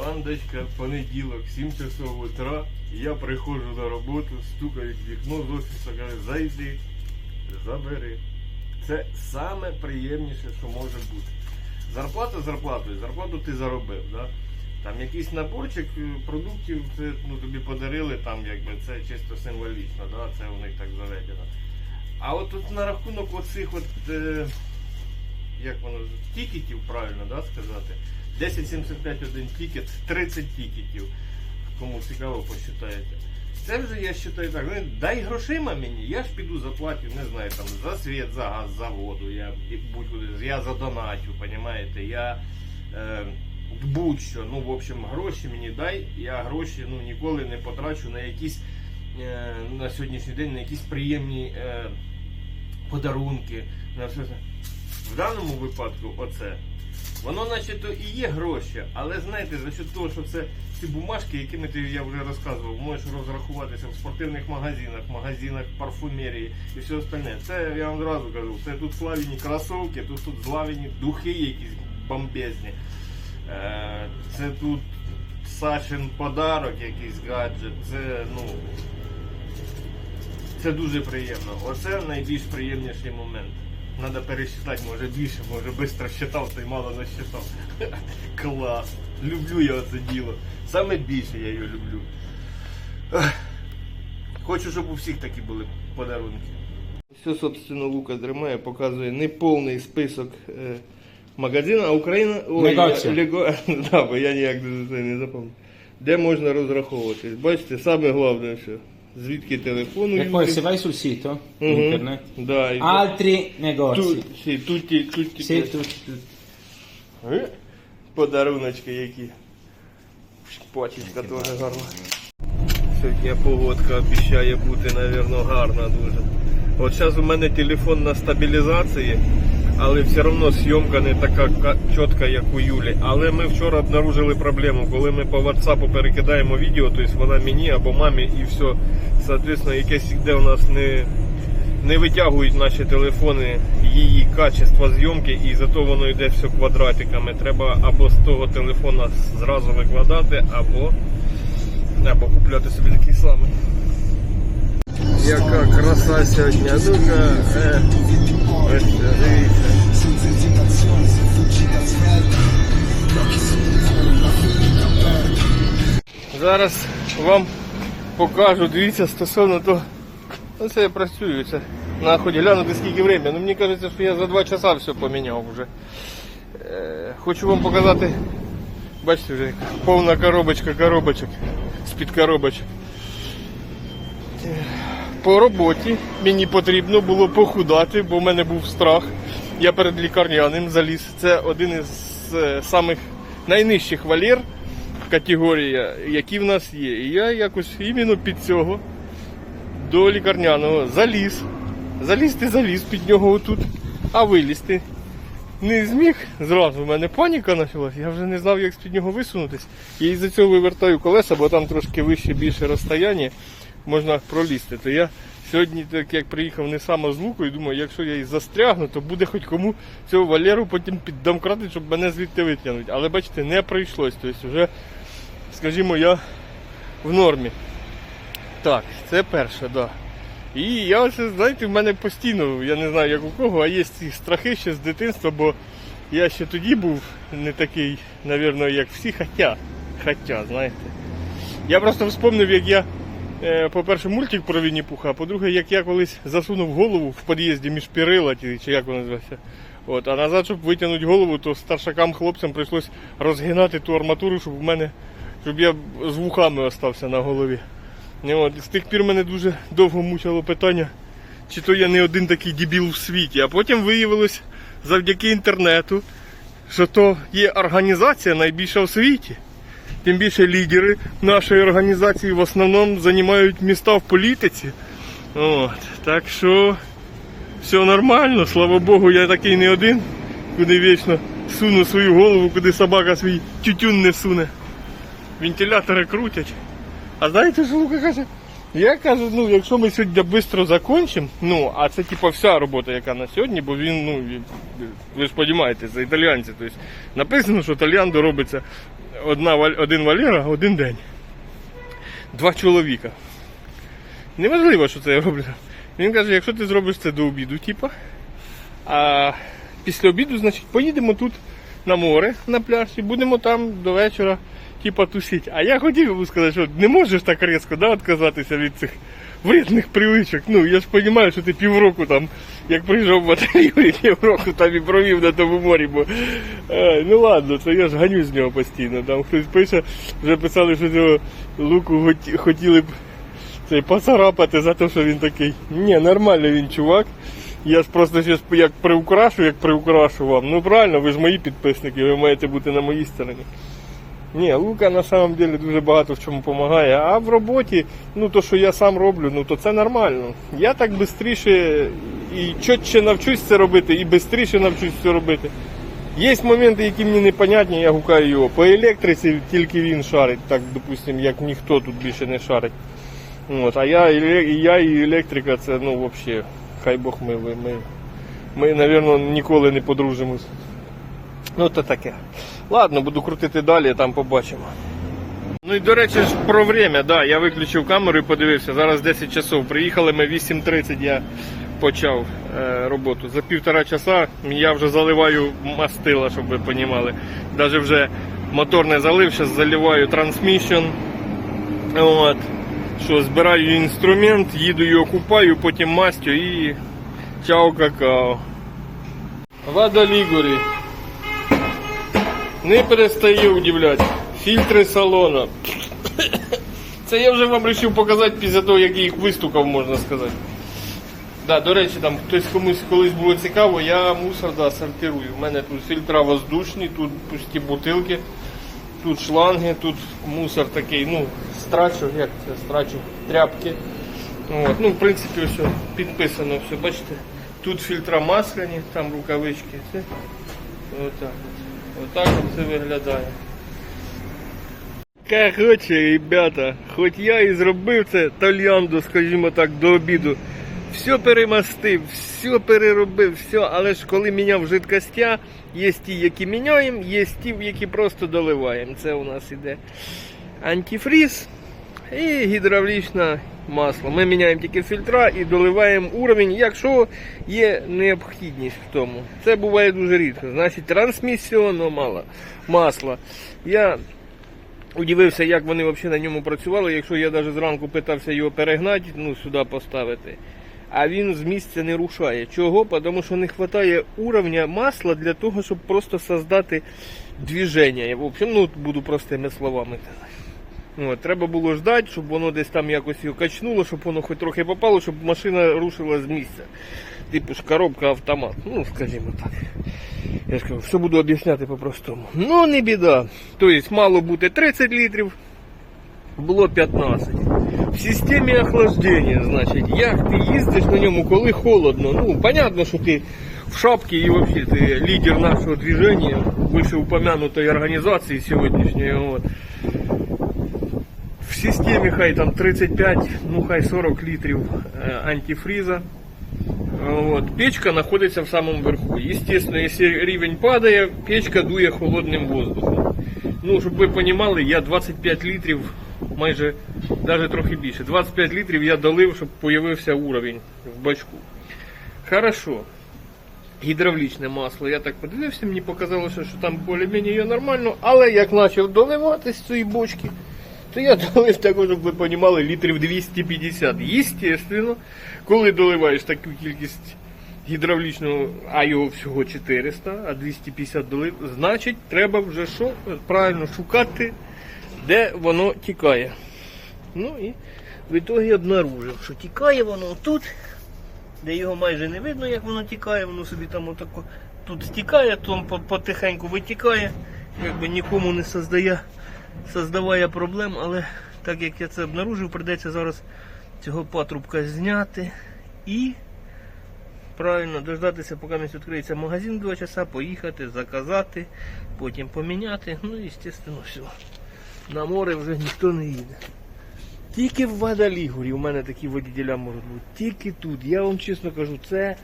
Бандочка, понеділок, 7 часов утра, я приходжу на роботу, стукають в вікно з офісу, кажуть, зайди, забери. Це саме приємніше, що може бути. Зарплата зарплатою, зарплату ти заробив. Да? Там якийсь наборчик е, продуктів, це ну, тобі подарили, там якби це чисто символічно, да? це у них так заведено. А от тут на рахунок оцих от, е, як воно, тікетів, правильно да, сказати, 1075 один тікет, 30 тікетів. Кому цікаво, посчитаєте. Це вже я вважаю так. ну, Дай грошима мені, я ж піду заплатю, не знаю, там за світ, за газ, за воду, я будь-куди, я задоначу, понімаєте, я е, будь-що. Ну, в общем, гроші мені дай, я гроші ну, ніколи не потрачу на якісь е, на сьогоднішній день на якісь приємні е, подарунки. На все. В даному випадку, оце. Воно наче і є гроші, але знаєте, за що того, що це ці бумажки, якими ти я вже розказував, можеш розрахуватися в спортивних магазинах, магазинах парфумерії і все остальне. Це я вам зразу кажу, це тут славіні кросовки, тут тут славіні духи якісь бомбезні. Е, Це тут Сашин подарок, якийсь гаджет. Це ну. Це дуже приємно. Оце найбільш приємніший момент. Треба пересчитати, може більше, може швидко считав, то й мало насчитав. Клас. Люблю я це діло. Саме більше я його люблю. Хочу, щоб у всіх такі були подарунки. Все, собственно, Лука тримає, показує неповний список е, магазину, а Україна. Ой, я- Лего... да, бо я ніяк не запам'ятав. Де можна розраховуватись? Бачите, саме головне, що звідки телефону. E poi se vai sul sito internet, і... altri Тут, negozi. sì, tutti, tutti Sì, questi. tutti, tutti. Е, Подаруночки які. Пачечка теж гарна. Сьогодні погодка обіцяє бути, мабуть, гарна дуже. От зараз у мене телефон на стабілізації, але все одно зйомка не така чітка, як у Юлі. Але ми вчора обнаружили проблему, коли ми по WhatsApp перекидаємо відео, тобто вона мені або мамі і все. Соответственно, якесь де у нас не не витягують наші телефони її качество зйомки і зато воно йде все квадратиками. Треба або з того телефона зразу викладати, або, або купляти собі такий самий. Яка краса сьогодні. Ну-ка, е. Зараз вам покажу, дивіться, стосовно того. Ну це я працюю, це на ході глянути скільки времени. Ну мені кажеться, що я за два часа все поміняв вже. Е, хочу вам показати, бачите, вже яка повна коробочка коробочок з-під коробочок. По роботі мені потрібно було похудати, бо в мене був страх. Я перед лікарняним заліз. Це один із е, самих найнижчих валір категорія, які в нас є. І я якось іменно під цього до лікарняного заліз. Залізти заліз під нього отут, а вилізти не зміг. Зразу в мене паніка почалась, я вже не знав, як з-під нього висунутись. І із-за цього вивертаю колеса, бо там трошки вище більше розстояння, можна пролізти. То я сьогодні, так як приїхав не саме з лукою, думаю, якщо я і застрягну, то буде хоч кому цього Валеру потім піддомкрати, щоб мене звідти витягнути. Але бачите, не прийшлось. Тобто вже, скажімо, я в нормі. Так, це перше. Да. І я оце, знаєте, в мене постійно, я не знаю як у кого, а є ці страхи ще з дитинства, бо я ще тоді був не такий, напевно, як всі, хоча, хоча, знаєте. Я просто вспомнив, як я, по-перше, мультик про Вінні Пуха, а по-друге, як я колись засунув голову в під'їзді між перила, ті, чи як воно називається. От, а назад, щоб витягнути голову, то старшакам хлопцям прийшлось розгинати ту арматуру, щоб в мене, щоб я з вухами остався на голові. І От, з тих пір мене дуже довго мучило питання, чи то я не один такий дебіл в світі. А потім виявилось завдяки інтернету, що то є організація найбільша в світі. Тим більше лідери нашої організації в основному займають міста в політиці. От, так що все нормально, слава Богу, я такий не один, куди вічно суну свою голову, куди собака свій тютюн не суне. Вентилятори крутять. А знаєте, що Лука каже? Я кажу, ну якщо ми сьогодні швидко закінчимо, ну, а це типа вся робота, яка на сьогодні, бо він, ну, ви ж розумієте, це італіянці. Тобто написано, що Тальяндо робиться одна, один Валера, один день. Два чоловіка. Неважливо, що це я роблю. Він каже, якщо ти зробиш це до обіду, типа, а після обіду, значить, поїдемо тут на море, на пляж, і будемо там до вечора, типа, тусити. А я хотів йому сказати, що не можеш так різко да, відказатися від цих вредних привичок. Ну, я ж розумію, що ти півроку там, як прийшов в батальйон, півроку там і провів на тому морі, бо е, ну ладно, це я ж ганю з нього постійно. Там хтось пише, вже писали, що цього луку хотіли б цей поцарапати за те, що він такий. Ні, нормальний він чувак. Я ж просто щось як приукрашу, як приукрашу вам. Ну правильно, ви ж мої підписники, ви маєте бути на моїй стороні. Ні, Лука на самом деле дуже багато в чому допомагає. А в роботі, ну то, що я сам роблю, ну то це нормально. Я так швидше і чітче навчусь це робити, і швидше навчусь це робити. Є моменти, які мені непонятні, я гукаю його. По електриці тільки він шарить, так, допустим, як ніхто тут більше не шарить. От, а я, і я і електрика, це ну взагалі, хай Бог милує. Ми, ми, напевно, ніколи не подружимось. Ну, то таке. Ладно, буду крутити далі, там побачимо. Ну і до речі, ж про время, да, я виключив камеру і подивився. Зараз 10 часов. Приїхали ми 8.30 я почав е, роботу. За півтора часа я вже заливаю мастила, щоб ви розуміли. Навіть вже мотор не залив, зараз заливаю трансмісіон. От. Що, збираю інструмент, їду його купаю, потім мастю і чао какао. Вода Лігурі. Не перестає удивляти. Фільтри салона. Це я вже вам вирішив показати після того, як їх вистукав, можна сказати. Да, до речі, там хтось комусь колись було цікаво, я мусор да, сортирую. У мене тут фільтра воздушні, тут пусті бутилки, тут шланги, тут мусор такий, ну, страчу, як це страчу, тряпки. От, ну, в принципі, все підписано, все, бачите. Тут фільтра масляні, там рукавички. Отак от. Отак от це виглядає. Короче, ребята, хоч я і зробив це тальянду, скажімо так, до обіду. Все перемастив, все переробив, все, але ж коли міняв жидкостя, є ті, які міняємо, є ті, які просто доливаємо. Це у нас іде антифріз і гідравлічне масло. Ми міняємо тільки фільтра і доливаємо уровень, якщо є необхідність в тому. Це буває дуже рідко. Значить, мало масла. Я удивився, як вони взагалі на ньому працювали, якщо я навіть зранку питався його перегнати, ну сюди поставити. А він з місця не рушає. Чого? Тому що не вистачає уровня масла для того, щоб просто создати движення. В общем, ну буду простими словами казати. От, треба було ждати, щоб воно десь там якось його качнуло, щоб воно хоч трохи попало, щоб машина рушила з місця. Типу ж коробка автомат. Ну, скажімо так. Я ж кажу, все буду об'ясняти по-простому. Ну, не біда. Тобто мало бути 30 літрів, було 15. В системі охлаждення, значить, як ти їздиш на ньому, коли холодно. Ну, понятно, що ти в шапці і взагалі ти лідер нашого движення, вищеупомянутої організації сьогоднішньої. От. Системі хай там 35, ну хай 40 літрів е, антифріза. Вот. Печка находится в самом верху. Естественно, если рівень падає, печка дує холодним воздухом. Ну, щоб ви розуміли, я 25 літрів, майже навіть трохи більше. 25 літрів я долив, щоб з'явився уровень в бачку. Хорошо. Гідравлічне масло, я так подивився, мені показалося, що там більш-менш нормально, але як почав доливати з цієї бочки, то я долив також, щоб ви розуміли, літрів 250. Єстественно, коли доливаєш таку кількість гідравлічного, а його всього 400, а 250 долив, значить треба вже що? Правильно шукати, де воно тікає. Ну і в ітогі обнаружив, що тікає воно тут, де його майже не видно, як воно тікає, воно собі там отако тут стікає, там потихеньку витікає, якби нікому не создає, создаває проблем, але так як я це обнаружив, прийдеться зараз цього патрубка зняти і правильно дождатися, поки місць відкриється магазин 2 часа, поїхати, заказати, потім поміняти. Ну і звісно, все. На море вже ніхто не їде. Тільки в Вадалігурі у мене такі водітеля можуть бути. Тільки тут. Я вам чесно кажу, це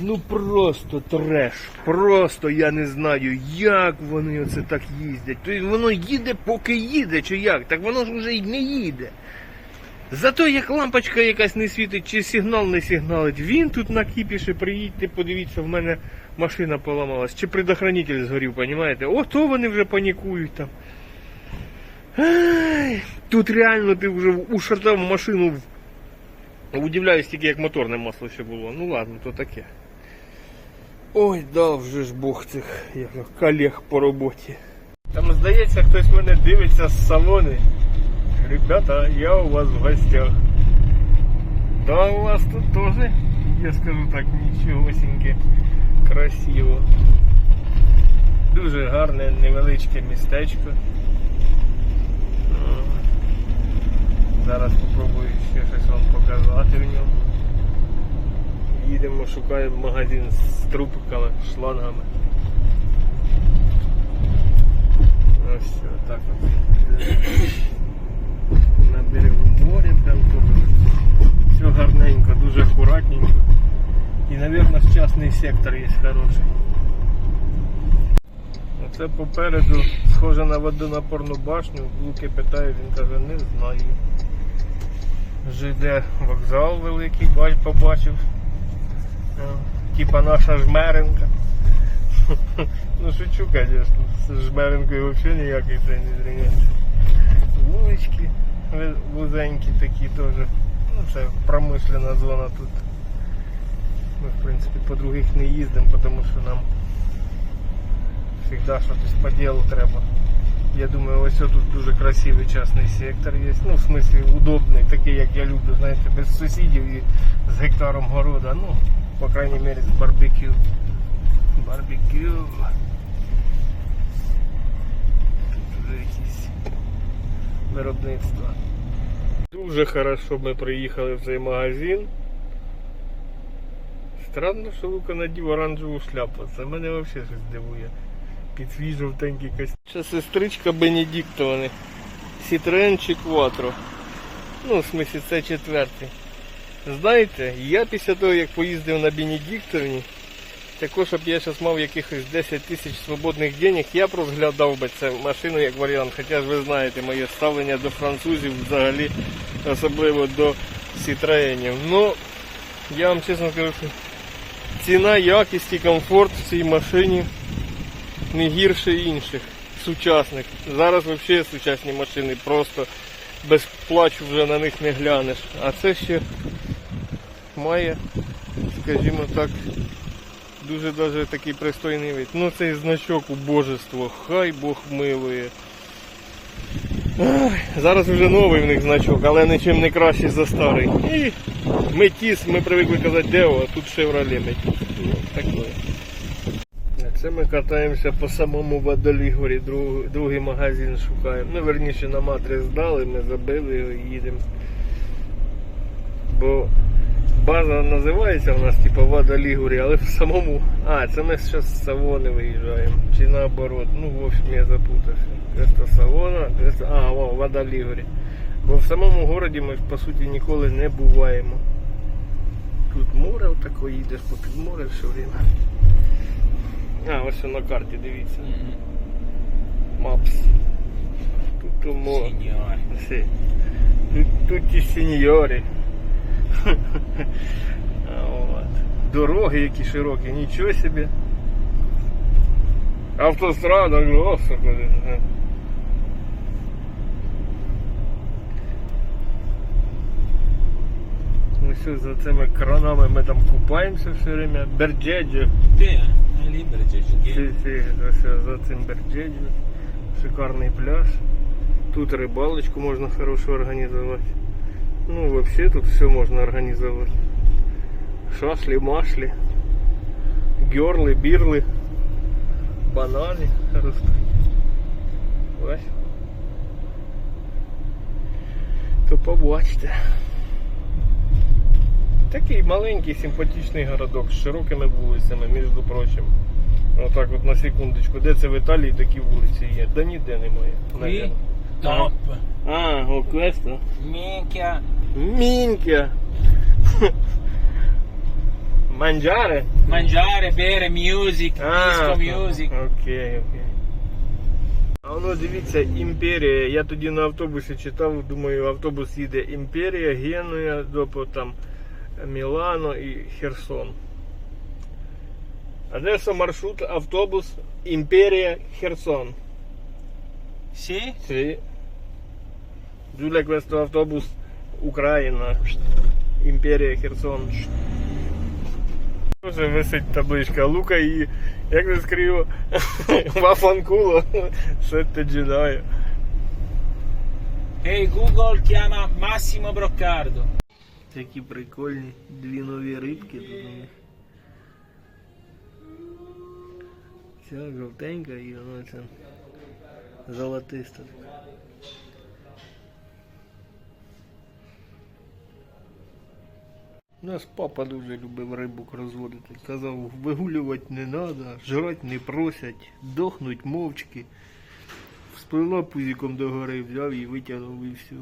Ну просто треш. Просто я не знаю, як вони оце так їздять. Тобто воно їде, поки їде, чи як? Так воно ж вже й не їде. Зато як лампочка якась не світить, чи сигнал не сигналить, він тут на кіпіші, приїдьте, подивіться, в мене машина поламалась, чи предохранитель згорів, понімаєте? Ото вони вже панікують там. Ай, тут реально ти вже ушатав машину. Удивляюсь тільки, як моторне масло ще було. Ну ладно, то таке. Ой, дав вже ж Бог цих як, його, колег по роботі. Там здається, хтось мене дивиться з салони. Ребята, я у вас в гостях. Да, у вас тут теж, я скажу так, нічогосіньке, красиво. Дуже гарне невеличке містечко. М. Зараз спробую ще щось вам показати в ньому. Їдемо, шукаємо магазин з трубками, шлангами. Ось так от. На берегу моря, прям тут все гарненько, дуже акуратненько. І, мабуть, частний сектор є хороший. Оце попереду схоже на водонапорну башню. Луки питає, він каже, не знаю. ЖД вокзал великий бач- побачив. Е, Типа наша жмеренка. Ну шучу, конечно. З жмеренкою взагалі ніякий це не зрівняється. Вулички вузенькі такі теж. Ну це промишлена зона тут. Ми в принципі по других не їздимо, тому що нам завжди щось по ділу треба. Я думаю, ось тут дуже красивий частний сектор є. Ну, в смислі, удобний, такий, як я люблю, знаєте, без сусідів і з гектаром города. Ну, по крайній мірі, з барбекю. Барбекю. Тут вже якісь виробництва. Дуже хорошо ми приїхали в цей магазин. Странно, що Лука надів оранжеву шляпу. Це мене взагалі щось дивує. Під свій жовтенький костюм. Це сестричка Бенедіктовни. Citroen чи Quattro. Ну, в смислі, це четвертий. Знаєте, я після того, як поїздив на Бенедіктовні, також, щоб я зараз мав якихось 10 тисяч свободних денег, я б розглядав би цю машину як варіант. Хоча ж ви знаєте моє ставлення до французів взагалі, особливо до Citroenів. Ну, я вам чесно скажу, що ціна, якість і комфорт в цій машині не гірше інших сучасних. Зараз взагалі сучасні машини просто без плачу вже на них не глянеш. А це ще має, скажімо так, дуже даже такий пристойний вид. Ну цей значок убожество, хай Бог милує. Зараз вже новий в них значок, але нічим не кращий за старий. І метіс, ми привикли казати Део, а тут Chevrolet метіс. Це ми катаємося по самому Водолігорі, друг, другий магазин шукаємо. Ну, верніше нам адрес здали, ми забили його і їдемо. Бо база називається у нас типу Водолігорі, але в самому. А, це ми зараз з Савони виїжджаємо. Чи наоборот. Ну, в общем, я запутався. Вместо Савона, вместо... а, о, Водолігорі. Бо в самому городі ми по суті ніколи не буваємо. Тут море отако їдеш попід море все время. А, ось на карті, дивіться. Мапс. Тут. Сеньор. Тут, тут і сеньори. Дороги які широкі, нічого собі. Автострада, господи. Ну все, за цими кранами ми там купаємося все время. Берджеджо. Де? Ці, ці, за цим Берджеджо. Шикарний пляж. Тут рибалочку можна хорошо організувати. Ну, вообще тут все можно организовать. Шашли, машли, герли, бірли, банани ростуть. Ось. То побачите. Такий маленький симпатичний городок з широкими вулицями, між прочим. Отак от на секундочку. Де це в Італії такі вулиці є? Да ніде немає. Qui наверно. top. А, о, questo? Minchia. Мінька. Манджари? Mangiare, bere, music, disco music. Окей, окей. А воно дивіться, імперія. Я тоді на автобусі читав, думаю, автобус їде Імперія, Генуя, допо там Мілано і Херсон. Adesso маршрут автобус Імперія Херсон. Sì? Sì. Giulia questo autobus Україна. Імперія Херсон. Вже висить табличка Лука і як це скрив Вафанкуло. Сетте джедаю. Ehi Google chiama Massimo Broccardo. Такі прикольні дві нові рибки тут у них. Ця жовтенька і вона ця золотиста. Наш папа дуже любив рибок розводити. Казав, вигулювати не треба, жрати не просять, дохнуть мовчки. Всплила пузиком до гори, взяв і витягнув і все.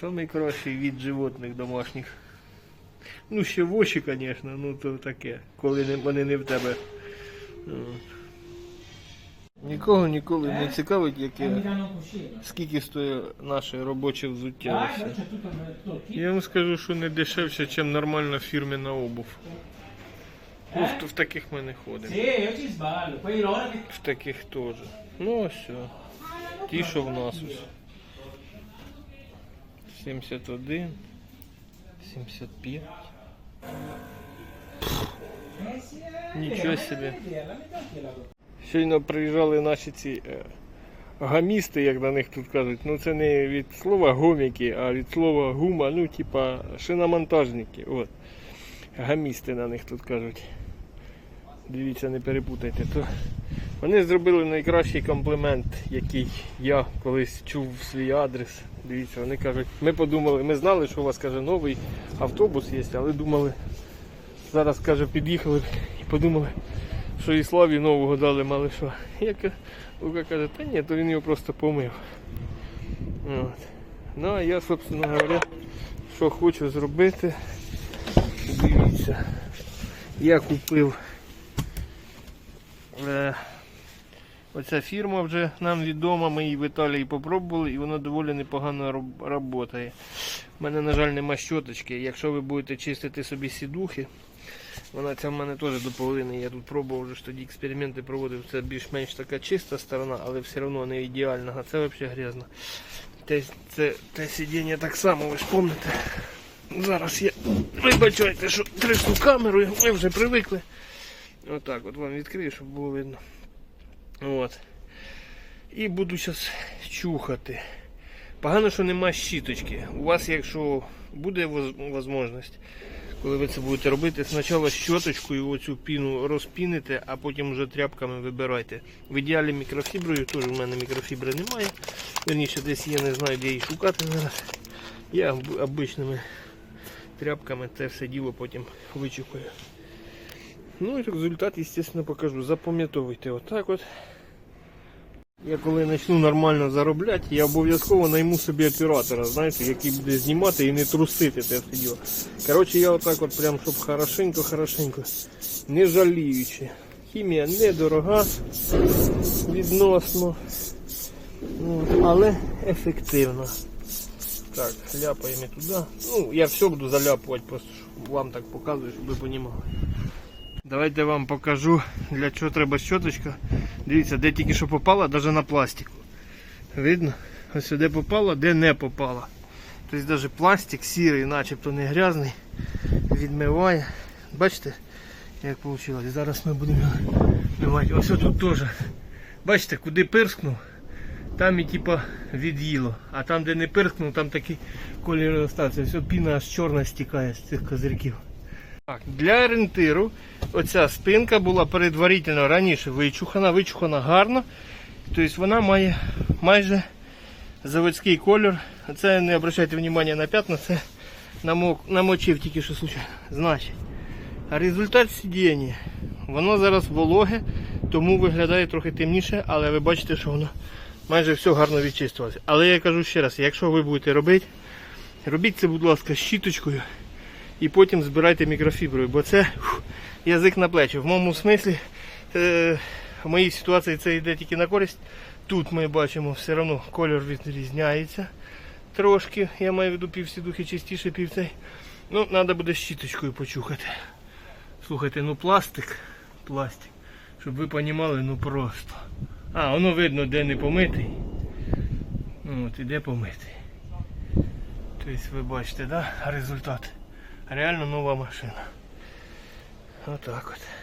Самий кращий від животних домашніх. Ну, ще воші, звісно, ну то таке, коли вони не в тебе. Нікого ніколи не цікавить, яке, скільки стоїть наше робоче взуття. все. Я вам скажу, що не дешевше, ніж нормальна фірмена обув. Ну, в, в таких ми не ходимо. В таких теж. Ну все. Ті, що в нас ось. 71. 75. Нічого собі. Щойно приїжджали наші ці е, гамісти, як на них тут кажуть. Ну це не від слова гоміки, а від слова гума, ну типа шиномонтажники. От. Гамісти на них тут кажуть. Дивіться, не перепутайте. То вони зробили найкращий комплімент, який я колись чув в свій адрес. Дивіться, вони кажуть, ми подумали, ми знали, що у вас каже новий автобус є, але думали, зараз каже, під'їхали і подумали, що і Славі нового дали мали що. Я, ка- Лука каже, та ні, то він його просто помив. От. Ну а я, собственно говоря, що хочу зробити. Дивіться, я купив. Е, Оця фірма вже нам відома, ми її в Італії попробували і вона доволі непогано працює. У мене, на жаль, нема щоточки. Якщо ви будете чистити собі сідухи, вона ця в мене теж до половини. Я тут пробував вже тоді експерименти проводив. Це більш-менш така чиста сторона, але все одно не ідеальна, а це взагалі грязно. Те, це, те сидіння так само, ви ж пам'ятаєте. Зараз я вибачайте, що трясу камерою, ви вже привикли. Отак от вам відкрию, щоб було видно. От. І буду зараз чухати. Погано, що нема щіточки. У вас, якщо буде можливість, коли ви це будете робити, спочатку щоточкою оцю піну розпіните, а потім вже тряпками вибирайте. В ідеалі мікрофіброю, теж у мене мікрофібри немає. Верніше десь є, не знаю, де її шукати зараз. Я обичними тряпками це все діло потім вичухаю. Ну і результат, звісно, покажу. Запам'ятовуйте отак от. Я коли почну нормально заробляти, я обов'язково найму собі оператора, знаєте, який буде знімати і не трусити те все. Коротше, я отак от прям, щоб хорошенько-хорошенько, не жаліючи. Хімія недорога відносно, але ефективна. Так, ляпаємо туди. Ну, я все буду заляпувати, просто щоб вам так показую, щоб ви розуміли. Давайте вам покажу, для чого треба щоточка. Дивіться, де тільки що попала, навіть на пластику. Видно? Ось сюди попала, де не попала. Тобто навіть пластик сірий, начебто не грязний, відмиває. Бачите, як вийшло? Зараз ми будемо вимивати. Ось тут теж. Бачите, куди пирскнув, там і типа від'їло. А там, де не пирскнув, там такий колір остався. Все, піна аж чорна стікає з цих козирків. Так, для орієнтиру оця спинка була передварительно раніше вичухана, вичухана гарно. Тобто вона має майже заводський колір. Це не обращайте внимання на п'ятна, це намок, намочив тільки що случайно. Значить, результат сидіння. Воно зараз вологе, тому виглядає трохи темніше, але ви бачите, що воно майже все гарно відчистилося. Але я кажу ще раз, якщо ви будете робити, робіть це, будь ласка, щіточкою і потім збирайте мікрофіброю, бо це фу, язик на плечі. В моєму смислі, е, в моїй ситуації це йде тільки на користь. Тут ми бачимо все одно кольор відрізняється трошки. Я маю в виду півсідухи чистіше пів цей. Ну, треба буде щіточкою почухати. Слухайте, ну пластик, пластик, щоб ви розуміли, ну просто. А, воно видно, де не помитий. Ну, от, і де помитий. Тобто ви бачите, да? результат. Реально нова машина. Отак от.